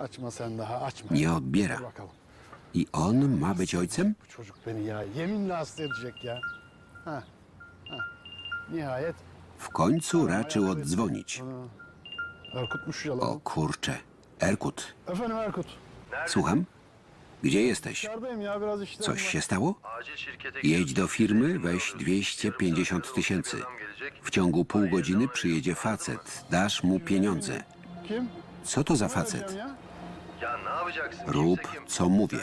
Açma sen daha açma. Nie odbiera. bakalım. I on ma być ojcem? Bu çocuk beni ya yeminle hasta edecek ya. Ha. Ha. Nihayet W końcu raczył oddzwonić. Erkut'muş O kurcze. Erkut, Efendim Erkut. słucham? Gdzie jesteś? Dışarıdayım ya biraz işlerim Coś var. się stało? Acil şirkete Jedź do firmy, weź 250 tysięcy. W ciągu pół godziny przyjedzie facet. Dasz mu pieniądze. Kim? Co to za facet? ya? Rób, co mówię.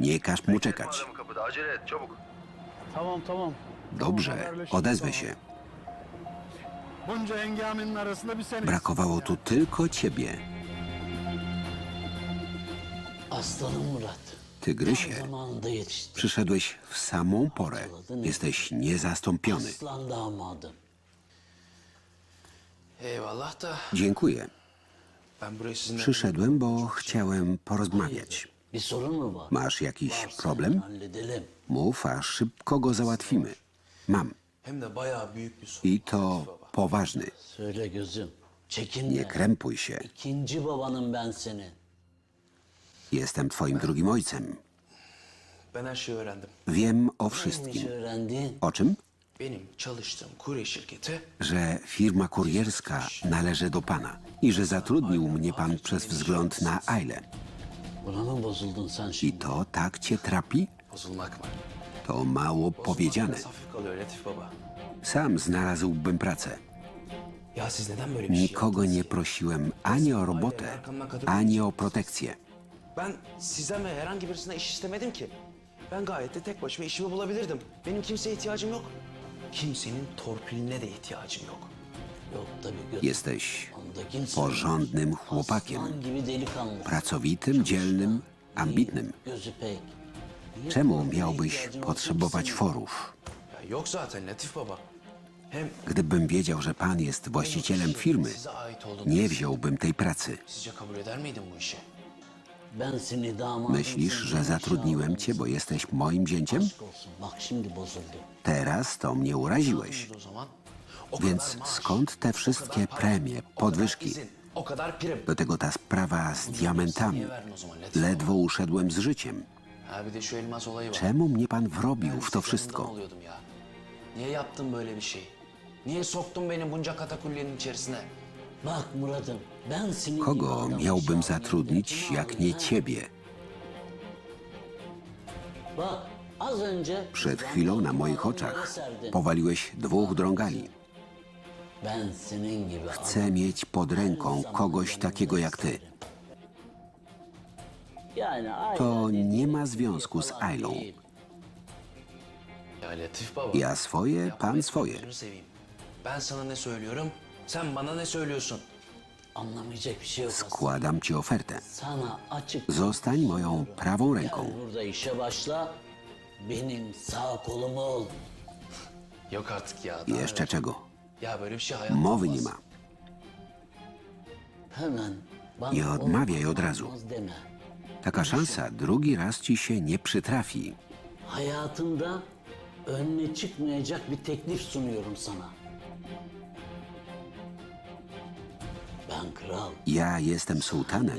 Nie każ mu czekać. Tamam tamam. Dobrze, odezwę się. Bunca hengamenin arasında bir sen Brakowało tu tylko ciebie. Aslanım Murat. Tygrysie, Zamanında yetişti. przyszedłeś w samą porę. Jesteś niezastąpiony. Aslan damadım. Eyvallah da Dziękuję. Przyszedłem, bo chciałem porozmawiać. Masz jakiś problem? Mów, a szybko go załatwimy. Mam. I to poważny. Nie krępuj się. Jestem twoim drugim ojcem. Wiem o wszystkim. O czym? Benim çalıştığım kurye şirketi Że firma kurierska należy do pana i że zatrudnił mnie pan przez wzgląd na Aile. Buna mı bozuldun sen I şimdi? to tak cię trapi? bozulmak mı? To mało powiedziane. Biraz hafif kalıyor Latif Baba. Sam znalazłbym pracę. Ya siz neden böyle bir şey Nikogo yaptınız nie prosiłem ani o robotę, ani o protekcję. Ben sizden ve herhangi birisinden iş istemedim ki. Ben gayet de tek başıma işimi bulabilirdim. Benim kimseye ihtiyacım yok. Kimsenin torpiline de ihtiyacım yok. Jesteś porządnym chłopakiem. Pracowitym, dzielnym, ambitnym. Czemu miałbyś potrzebować forów? Gdybym wiedział, że pan jest właścicielem firmy, nie wziąłbym tej pracy. Myślisz, że zatrudniłem cię, bo jesteś moim zięciem? Teraz to mnie uraziłeś. Więc skąd te wszystkie premie, podwyżki? Do tego ta sprawa z diamentami. Ledwo uszedłem z życiem. Czemu mnie pan wrobił w to wszystko? Niye yaptın böyle bir şey? Niye soktun beni bunca katakulliyenin içerisine? Kogo miałbym zatrudnić, jak nie ciebie? Przed chwilą na moich oczach powaliłeś dwóch drągali. Chcę mieć pod ręką kogoś takiego jak ty. To nie ma związku z Ailą. Ja swoje, pan swoje. Sen bana ne söylüyorsun? Anlamayacak bir şey yok. Składam ci ofertę. Sana açık. Zostań moją prawą ręką. Gel burada işe başla. Benim sağ kolum ol. Yok artık ya. daha Jeszcze czego? Ya böyle bir şey hayatta Mowy olmaz. nie ma. Hemen bana Nie odmawiaj olmaz, od razu. olmaz Deme. Taka szansa drugi raz ci się nie przytrafi. Hayatında önüne çıkmayacak bir teklif sunuyorum sana. Ja jestem sułtanem,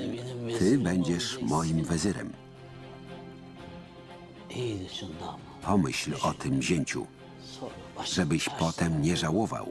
ty będziesz moim wezyrem. Pomyśl o tym, zięciu, żebyś potem nie żałował.